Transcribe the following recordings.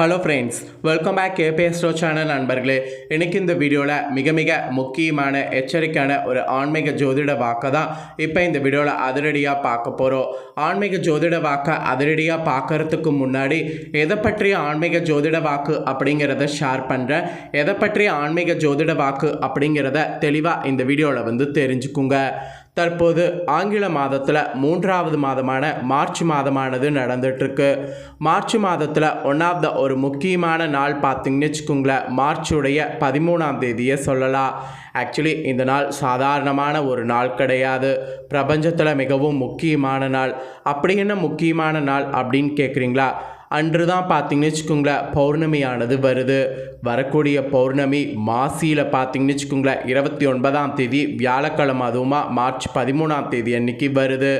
Hello friends welcome back கேபிஎஸ்டோ channel நண்பர்களே. இன்றைக்கி இந்த வீடியோவில் மிக மிக முக்கியமான எச்சரிக்கையான ஒரு ஆன்மீக ஜோதிட வாக்கை தான் இப்போ இந்த வீடியோவில் அதிரடியாக பார்க்க போகிறோம் ஆன்மீக ஜோதிட வாக்கை அதிரடியாக பார்க்கறதுக்கு முன்னாடி எதை பற்றிய ஆன்மீக ஜோதிட வாக்கு அப்படிங்கிறத ஷேர் பண்ணுறேன் எதை பற்றிய ஆன்மீக ஜோதிட வாக்கு அப்படிங்கிறத தெளிவாக இந்த வீடியோவில் வந்து தெரிஞ்சுக்குங்க. தற்போது ஆங்கில மாதத்தில் மூன்றாவது மாதமான மார்ச் மாதமானது நடந்துட்டுருக்கு. மார்ச் மாதத்தில் ஒன் ஆஃப் த ஒரு முக்கியமான நாள் பார்த்திங்கன்னு வச்சுக்கோங்களேன். மார்ச்சுடைய பதிமூணாம் தேதியை சொல்லலாம். ஆக்சுவலி இந்த நாள் சாதாரணமான ஒரு நாள் கிடையாது. பிரபஞ்சத்தில் மிகவும் முக்கியமான நாள். அப்படி என்ன முக்கியமான நாள் அப்படின்னு கேட்குறீங்களா அன்று தான் பார்த்தீங்கன்னு வச்சுக்கோங்களேன் பௌர்ணமியானது வருது. வரக்கூடிய பௌர்ணமி மாசியில் பார்த்தீங்கன்னு வச்சுக்கோங்களேன் இருபத்தி ஒன்பதாம் தேதி வியாழக்கிழமை அதுவுமா மார்ச் பதிமூணாம் தேதி அன்னைக்கு வருது.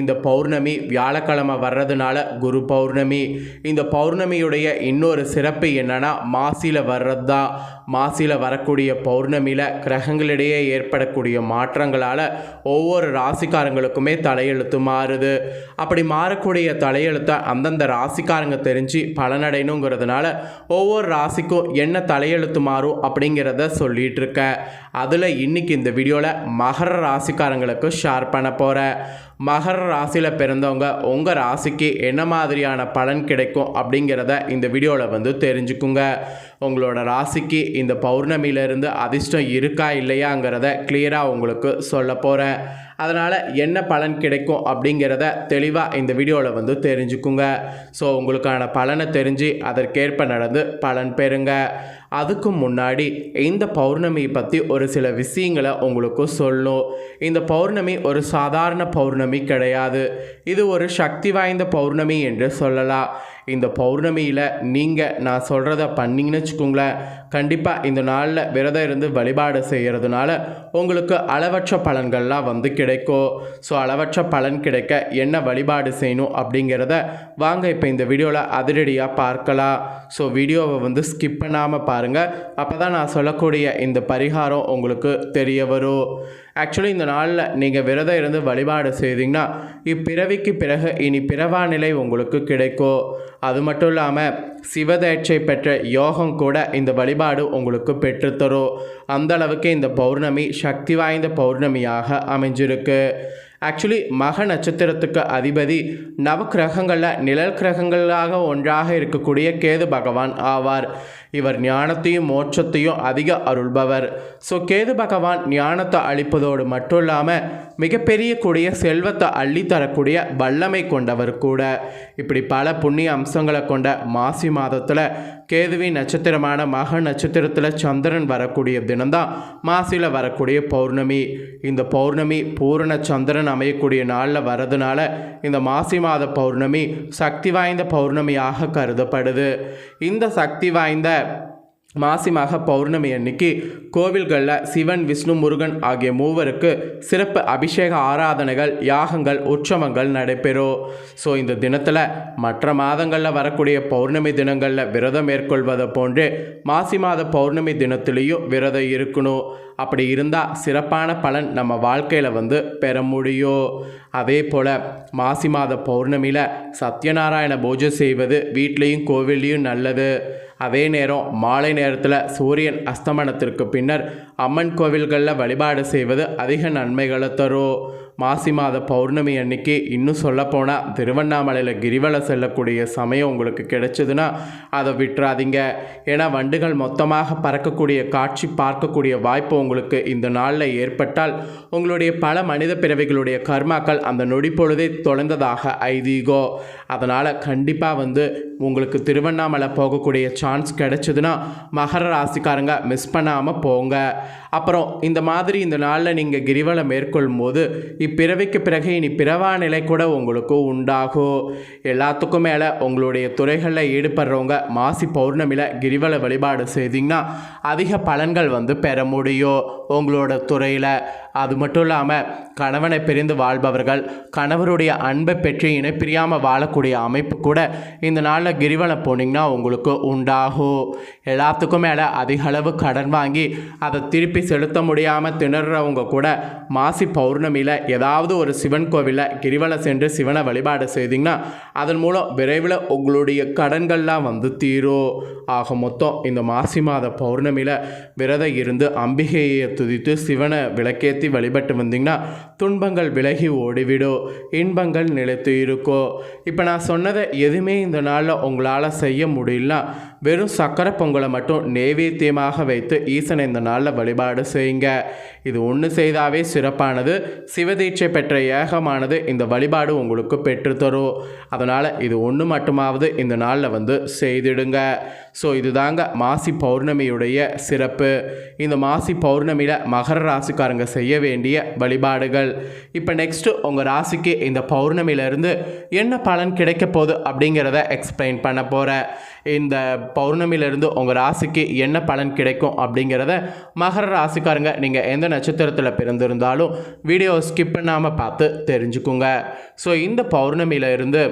இந்த பௌர்ணமி வியாழக்கிழமை வர்றதுனால குரு பௌர்ணமி. இந்த பௌர்ணமியுடைய இன்னொரு சிறப்பு என்னன்னா மாசியில் வர்றது தான் மாசியில் வரக்கூடிய பௌர்ணமியில் கிரகங்களிடையே ஏற்படக்கூடிய மாற்றங்களால் ஒவ்வொரு ராசிக்காரங்களுக்குமே தலையெழுத்து மாறுது. அப்படி மாறக்கூடிய தலையெழுத்தை அந்தந்த ராசிக்காரங்க தெரிஞ்சு பலனடையணுங்கிறதுனால ஒவ்வொரு ராசிக்கும் என்ன தலையெழுத்து மாறும் அப்படிங்கிறத சொல்லிட்டு இருக்கேன் அதில் இன்னைக்கு இந்த வீடியோவில் மகர ராசிக்காரங்களுக்கு ஷேர் பண்ண போகிறேன் மகர ராசியில் பிறந்தவங்க உங்கள் ராசிக்கு என்ன மாதிரியான பலன் கிடைக்கும் அப்படிங்கிறத இந்த வீடியோவில் வந்து தெரிஞ்சுக்குங்க. உங்களோட ராசிக்கு இந்த பௌர்ணமியிலிருந்து அதிர்ஷ்டம் இருக்கா இல்லையாங்கிறத கிளியராக உங்களுக்கு சொல்ல போகிறேன் அதனால் என்ன பலன் கிடைக்கும் அப்படிங்கிறத தெளிவாக இந்த வீடியோவில் வந்து தெரிஞ்சுக்குங்க. ஸோ உங்களுக்கான பலனை தெரிஞ்சு அதற்கேற்ப நடந்து பலன் பெறுங்க. அதுக்கு முன்னாடி இந்த பௌர்ணமியை பற்றி ஒரு சில விஷயங்களை உங்களுக்கு சொல்லணும் இந்த பௌர்ணமி ஒரு சாதாரண பௌர்ணமி கிடையாது. இது ஒரு சக்தி வாய்ந்த பௌர்ணமி என்று சொல்லலாம். இந்த பௌர்ணமியில் நீங்கள் நான் சொல்கிறத பண்ணிங்கன்னு வச்சுக்கோங்களேன். கண்டிப்பாக இந்த நாளில் விரதம் இருந்து வழிபாடு செய்கிறதுனால உங்களுக்கு அளவற்ற பலன்கள்லாம் வந்து கிடைக்கும். ஸோ அளவற்ற பலன் கிடைக்க என்ன வழிபாடு செய்யணும் அப்படிங்கிறத வாங்க இப்போ இந்த வீடியோவில் அதிரடியாக பார்க்கலாம். ஸோ வீடியோவை வந்து ஸ்கிப் பண்ணாமல் பாருங்கள் அப்போ தான் நான் சொல்லக்கூடிய இந்த பரிகாரம் உங்களுக்கு தெரிய வரும். ஆக்சுவலி இந்த நாளில் நீங்கள் விரதம் இருந்து வழிபாடு செய்தீங்கன்னா இப்பிறவிக்கு பிறகு இனி பிறவா நிலை உங்களுக்கு கிடைக்கும். அது மட்டும் இல்லாமல் சிவதேட்சை பெற்ற யோகம் கூட இந்த வழிபாடு உங்களுக்கு பெற்றுத்தரும். அந்த அளவுக்கு இந்த பௌர்ணமி சக்தி வாய்ந்த பௌர்ணமியாக அமைஞ்சிருக்கு. ஆக்சுவலி மக நட்சத்திரத்துக்கு அதிபதி நவக்கிரகங்களில் நிழல் கிரகங்களாக ஒன்றாக இருக்கக்கூடிய கேது பகவான் ஆவார். இவர் ஞானத்தையும் மோட்சத்தையும் அதிக அருள்பவர். ஸோ கேது பகவான் ஞானத்தை அளிப்பதோடு மட்டும் இல்லாமல் மிகப்பெரிய கூடிய செல்வத்தை அள்ளி தரக்கூடிய வல்லமை கொண்டவர் கூட. இப்படி பல புண்ணிய அம்சங்களை கொண்ட மாசி மாதத்தில் கேதுவி நட்சத்திரமான மக நட்சத்திரத்தில் சந்திரன் வரக்கூடிய தினம்தான் மாசியில் வரக்கூடிய பௌர்ணமி. இந்த பௌர்ணமி பூரண சந்திரன் அமையக்கூடிய நாளில் வரதுனால இந்த மாசி மாத பௌர்ணமி சக்தி வாய்ந்த பௌர்ணமியாக கருதப்படுது. இந்த சக்தி வாய்ந்த மாசி மாக பௌர்ணமி அன்னைக்கு கோவில்களில் சிவன் விஷ்ணு முருகன் ஆகிய மூவருக்கு சிறப்பு அபிஷேக ஆராதனைகள் யாகங்கள் உற்சவங்கள் நடைபெறும். ஸோ இந்த தினத்தில் மற்ற மாதங்களில் வரக்கூடிய பௌர்ணமி தினங்களில் விரதம் மேற்கொள்வதை போன்று மாசி மாத பௌர்ணமி தினத்திலையும் விரதம் இருக்கணும். அப்படி இருந்தால் சிறப்பான பலன் நம்ம வாழ்க்கையில் வந்து பெற முடியும் அதே போல் மாசி மாத பௌர்ணமியில் சத்யநாராயண பூஜை செய்வது வீட்லேயும் கோவில்லையும் நல்லது. அதே நேரம் மாலை நேரத்தில் சூரியன் அஸ்தமனத்திற்கு பின்னர் அம்மன் கோவில்களில் வழிபாடு செய்வது அதிக நன்மைகளை தரும். மாசி மாத பௌர்ணமி அன்னைக்கு இன்னும் சொல்லப்போனால் திருவண்ணாமலையில் கிரிவலம் செல்லக்கூடிய சமயம் உங்களுக்கு கிடைச்சதுன்னா அதை விட்டுறாதீங்க. ஏன்னா வண்டுகள் மொத்தமாக பறக்கக்கூடிய காட்சி பார்க்கக்கூடிய வாய்ப்பு உங்களுக்கு இந்த நாளில் ஏற்பட்டால் உங்களுடைய பல மனித பிறவிகளுடைய கர்மாக்கள் அந்த நொடி பொழுதே தொலைந்ததாக ஐதீகோ. அதனால் கண்டிப்பாக வந்து உங்களுக்கு திருவண்ணாமலை போகக்கூடிய சான்ஸ் கிடைச்சதுன்னா மகர ராசிக்காரங்க மிஸ் பண்ணாமல் போங்க. அப்புறம் இந்த மாதிரி இந்த நாளில் நீங்கள் கிரிவலம் மேற்கொள்ளும் போது இப்பிறவிக்கு பிறகு இனி பிறவா நிலை கூட உங்களுக்கு உண்டாகும் எல்லாத்துக்கும் மேலே உங்களுடைய துறைகளில் ஈடுபடுறவங்க மாசி பௌர்ணமியில் கிரிவல வழிபாடு செய்தீங்கன்னா அதிக பலன்கள் வந்து பெற முடியும் உங்களோட துறையில். அது மட்டும் இல்லாமல் கணவனை பிரிந்து வாழ்பவர்கள் கணவருடைய அன்பை பெற்று இணைப்பிரியாமல் வாழக்கூடிய அமைப்பு கூட இந்த நாளில் கிரிவலம் போனீங்கன்னா உங்களுக்கு உண்டாகும் எல்லாத்துக்கும் மேலே அதிக அளவு கடன் வாங்கி அதை திருப்பி செலுத்த முடியாமல் திணறவங்க கூட மாசி பௌர்ணமியில் ஏதாவது ஒரு சிவன் கோவிலில் கிரிவலம் சென்று சிவனை வழிபாடு செய்தீங்கன்னா அதன் மூலம் விரைவில் உங்களுடைய கடன்கள்லாம் வந்து தீரும். ஆக மொத்தம் இந்த மாசி மாத பௌர்ணமியில் விரதம் இருந்து அம்பிகையை துதித்து சிவனை விளக்கேற்றி வழிபட்டு வந்தீங்கன்னா துன்பங்கள் விலகி ஓடிவிடும். இன்பங்கள் நிலைத்து இருக்கும். இப்போ நான் சொன்னதை எதுவுமே இந்த நாளில் உங்களால் செய்ய முடியலனா வெறும் சக்கரை பொங்கலை மட்டும் நெய்வேத்தியமாக வைத்து ஈசனை இந்த நாளில் வழிபாடு செய்யுங்க. இது ஒன்று செய்தாவே சிறப்பானது. சிவதீட்சை பெற்ற ஏகமானது இந்த வழிபாடு உங்களுக்கு பெற்றுத்தரும் அதனால் இது ஒன்று மட்டுமாவது இந்த நாளில் வந்து செய்திடுங்க. ஸோ இதுதாங்க மாசி பௌர்ணமியுடைய சிறப்பு. இந்த மாசி பௌர்ணமியில் மகர ராசிக்காரங்க செய்ய வேண்டிய வழிபாடுகள். இப்போ நெக்ஸ்ட்டு உங்கள் ராசிக்கு இந்த பௌர்ணமியிலேருந்து என்ன பலன் கிடைக்க போகுது அப்படிங்கிறத எக்ஸ்பிளைன் பண்ண போகிறேன் இந்த பௌர்ணமியிலேருந்து உங்கள் ராசிக்கு என்ன பலன் கிடைக்கும் அப்படிங்கிறத மகர ராசிக்காரங்க நீங்கள் எந்த நட்சத்திரத்தில் பிறந்திருந்தாலும் வீடியோ ஸ்கிப் பண்ணாமல் பார்த்து தெரிஞ்சுக்குங்க. ஸோ இந்த பௌர்ணமியில இருந்து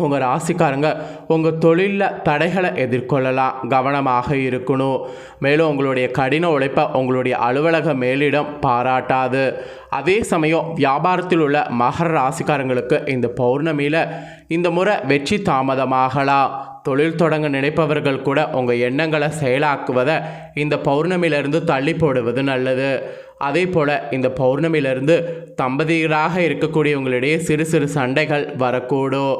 உங்கள் ராசிக்காரங்க உங்கள் தொழிலில் தடைகளை எதிர்கொள்ளலாம் கவனமாக இருக்கணும். மேலும் உங்களுடைய கடின உழைப்பை உங்களுடைய அலுவலக மேலிடம் பாராட்டாது. அதே சமயம் வியாபாரத்தில் உள்ள மகர ராசிக்காரங்களுக்கு இந்த பௌர்ணமியில் இந்த முறை வெற்றி தாமதமாகலாம். தொழில் தொடங்க நினைப்பவர்கள் கூட உங்கள் எண்ணங்களை செயலாக்குவதை இந்த பௌர்ணமியிலிருந்து தள்ளி போடுவது நல்லது. அதே போல் இந்த பௌர்ணமியிலிருந்து தம்பதியராக இருக்கக்கூடியவங்களிடையே சிறு சிறு சண்டைகள் வரக்கூடும்.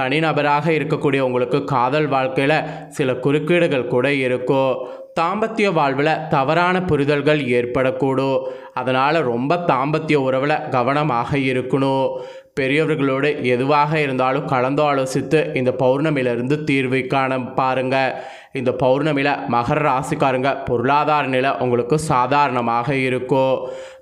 தனிநபராக இருக்கக்கூடிய உங்களுக்கு காதல் வாழ்க்கையில் சில குறுக்கீடுகள் கூட இருக்கும். தாம்பத்திய வாழ்வில் தவறான புரிதல்கள் ஏற்படக்கூடும். அதனால் ரொம்ப தாம்பத்திய உறவில் கவனமாக இருக்கணும். பெரியவர்களோடு எதுவாக இருந்தாலும் கலந்து ஆலோசித்து இந்த பௌர்ணமியிலிருந்து தீர்வு காண பாருங்க. இந்த பௌர்ணமியில் மகர ராசிக்காரங்க பொருளாதார நிலை உங்களுக்கு சாதாரணமாக இருக்கும்.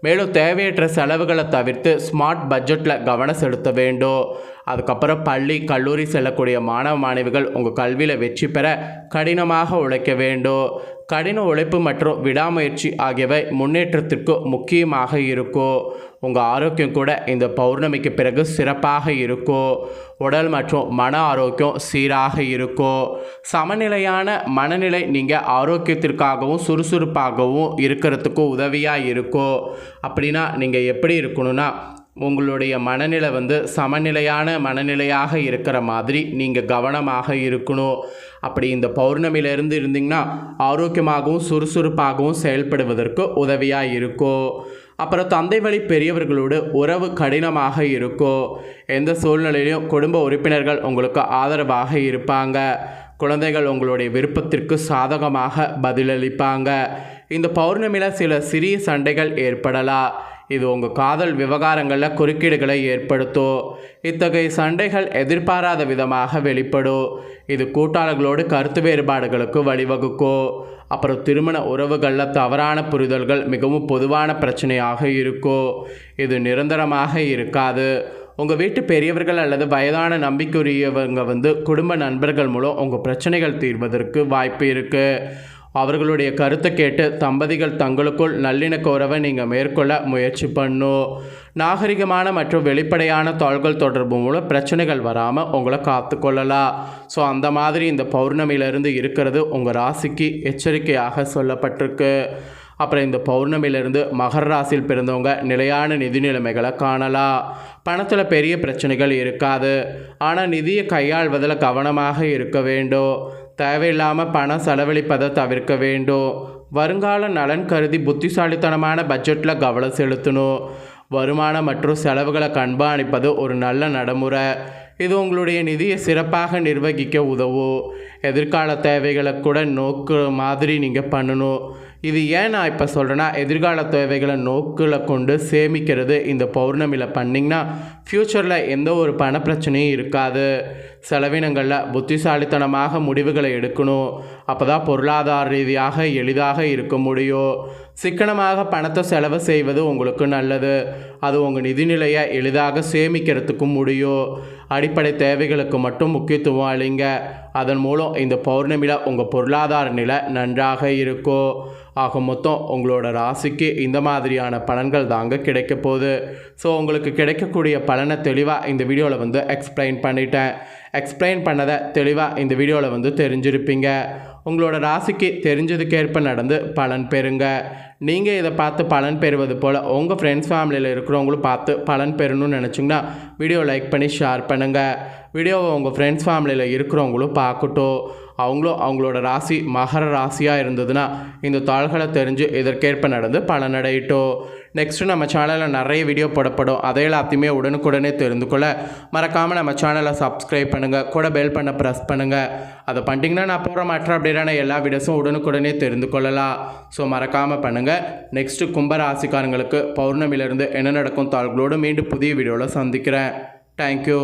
மேலும் தேவையற்ற செலவுகளை தவிர்த்து ஸ்மார்ட் பட்ஜெட்டில் கவனம் செலுத்த வேண்டும். அதுக்கப்புறம் பள்ளி கல்லூரி செல்லக்கூடிய மாணவ மாணவிகள் உங்கள் கல்வியில் வெற்றி பெற கடினமாக உழைக்க வேண்டும். கடின உழைப்பு மற்றும் விடாமுயற்சி ஆகியவை முன்னேற்றத்திற்கு முக்கியமாக இருக்கும் உங்கள் ஆரோக்கியம் கூட இந்த பௌர்ணமிக்கு பிறகு சிறப்பாக இருக்கும் உடல் மற்றும் மன ஆரோக்கியம் சீராக இருக்கும் சமநிலையான மனநிலை நீங்கள் ஆரோக்கியத்திற்காகவும் சுறுசுறுப்பாகவும் இருக்கிறதுக்கும் உதவியாக இருக்கும் அப்படின்னா நீங்கள் எப்படி இருக்கணும்னா உங்களுடைய மனநிலை வந்து சமநிலையான மனநிலையாக இருக்கிற மாதிரி நீங்கள் கவனமாக இருக்கணும். அப்படி இந்த பௌர்ணமியிலேருந்து இருந்தீங்கன்னா ஆரோக்கியமாகவும் சுறுசுறுப்பாகவும் செயல்படுவதற்கு உதவியாக இருக்கும் அப்புறம் தந்தை வழி பெரியவர்களோடு உறவு கடினமாக இருக்கும் எந்த சூழ்நிலையிலும் குடும்ப உறுப்பினர்கள் உங்களுக்கு ஆதரவாக இருப்பாங்க. குழந்தைகள் உங்களுடைய விருப்பத்திற்கு சாதகமாக பதிலளிப்பாங்க. இந்த பௌர்ணமியில் சில சிறிய சண்டைகள் ஏற்படலாம். இது உங்கள் காதல் விவகாரங்களில் குறுக்கீடுகளை ஏற்படுத்தும். இத்தகைய சண்டைகள் எதிர்பாராத விதமாக வெளிப்படும். இது கூட்டாளர்களோடு கருத்து வேறுபாடுகளுக்கு வழிவகுக்கும். அப்புறம் திருமண உறவுகளில் தவறான புரிதல்கள் மிகவும் பொதுவான பிரச்சனையாக இருக்கும். இது நிரந்தரமாக இருக்காது. உங்கள் வீட்டு பெரியவர்கள் அல்லது வயதான நம்பிக்கையுரியவங்க வந்து குடும்ப நண்பர்கள் மூலம் உங்கள் பிரச்சனைகள் தீர்வதற்கு வாய்ப்பு இருக்குது அவர்களுடைய கருத்தை கேட்டு தம்பதிகள் தங்களுக்குள் நல்லிணக்க உறவை நீங்கள் மேற்கொள்ள முயற்சி பண்ணும் நாகரிகமான மற்றும் வெளிப்படையான தாள்கள் தொடர்பு மூலம் பிரச்சனைகள் வராமல் உங்களை காத்துக்கொள்ளலாம் ஸோ அந்த மாதிரி இந்த பௌர்ணமியிலிருந்து இருக்கிறது உங்கள் ராசிக்கு எச்சரிக்கையாக சொல்லப்பட்டிருக்கு. அப்புறம் இந்த பௌர்ணமியிலிருந்து மகர ராசியில் பிறந்தவங்க நிலையான நிதி நிலைமைகளை காணலாம். பணத்தில் பெரிய பிரச்சனைகள் இருக்காது. ஆனால் நிதியை கையாள்வதில் கவனமாக இருக்க வேண்டும். தேவையில்லாமல் பணம் செலவழிப்பதை தவிர்க்க வேண்டும் வருங்கால நலன் கருதி புத்திசாலித்தனமான பட்ஜெட்டில் கவனம் செலுத்தணும். வருமானம் மற்றும் செலவுகளை கண்காணிப்பது ஒரு நல்ல நடைமுறை. இது உங்களுடைய நிதியை சிறப்பாக நிர்வகிக்க உதவும். எதிர்கால தேவைகளை கூட நோக்கு மாதிரி நீங்கள் பண்ணணும். இது ஏன் நான் இப்போ சொல்கிறேன்னா எதிர்கால தேவைகளை நோக்கில் கொண்டு சேமிக்கிறது இந்த பௌர்ணமியில் பண்ணிங்கன்னா ஃப்யூச்சரில் எந்த ஒரு பண பிரச்சனையும் இருக்காது. செலவினங்களில் புத்திசாலித்தனமாக முடிவுகளை எடுக்கணும். அப்போ தான் பொருளாதார ரீதியாக எளிதாக இருக்க முடியும். சிக்கனமாக பணத்தை செலவு செய்வது உங்களுக்கு நல்லது. அது உங்கள் நிதிநிலையை எளிதாக சேமிக்கிறதுக்கும் முடியும். அடிப்படை தேவைகளுக்கு மட்டும் முக்கியத்துவம் அளிங்க. அதன் மூலம் இந்த பௌர்ணமியில் உங்கள் பொருளாதார நிலை நன்றாக இருக்கும் ஆக மொத்தம் உங்களோட ராசிக்கு இந்த மாதிரியான பலன்கள் தாங்க கிடைக்க போகுது. ஸோ உங்களுக்கு கிடைக்கக்கூடிய பலனை தெளிவாக இந்த வீடியோவில் வந்து எக்ஸ்பிளைன் பண்ணிட்டேன். எக்ஸ்பிளைன் பண்ணதை தெளிவாக இந்த வீடியோவில் வந்து தெரிஞ்சிருப்பீங்க. உங்களோட ராசிக்கு தெரிஞ்சதுக்கேற்ப நடந்து பலன் பெறுங்க. நீங்கள் இதை பார்த்து பலன் பெறுவது போல் உங்கள் ஃப்ரெண்ட்ஸ் ஃபேமிலியில் இருக்கிறவங்களும் பார்த்து பலன் பெறணும்னு நினச்சிங்கன்னா வீடியோ லைக் பண்ணி ஷேர் பண்ணுங்கள் வீடியோவை உங்கள் ஃப்ரெண்ட்ஸ் ஃபேமிலியில் இருக்கிறவங்களும் பார்க்கட்டும். அவங்களும் அவங்களோட ராசி மகர ராசியாக இருந்ததுன்னா இந்த தாள்களை தெரிஞ்சு இதற்கேற்ப நடந்து பலனடையட்டும். நெக்ஸ்ட்டு நம்ம சேனலில் நிறைய வீடியோ போடப்படும். அதை எல்லாத்தையுமே உடனுக்குடனே தெரிந்து கொள்ள மறக்காமல் நம்ம சேனலை சப்ஸ்கிரைப் பண்ணுங்கள் கூட பெல் பண்ண ப்ரெஸ் பண்ணுங்கள் அதை பண்ணிட்டீங்கன்னா நான் போகிற மற்ற அப்படியான எல்லா வீடியோஸும் உடனுக்குடனே தெரிந்து கொள்ளலாம். ஸோ மறக்காமல் பண்ணுங்கள் நெக்ஸ்ட்டு கும்பராசிக்காரங்களுக்கு பௌர்ணமியிலிருந்து என்ன நடக்கும் தாள்களோடு மீண்டும் புதிய வீடியோவில் சந்திக்கிறேன். தேங்க்யூ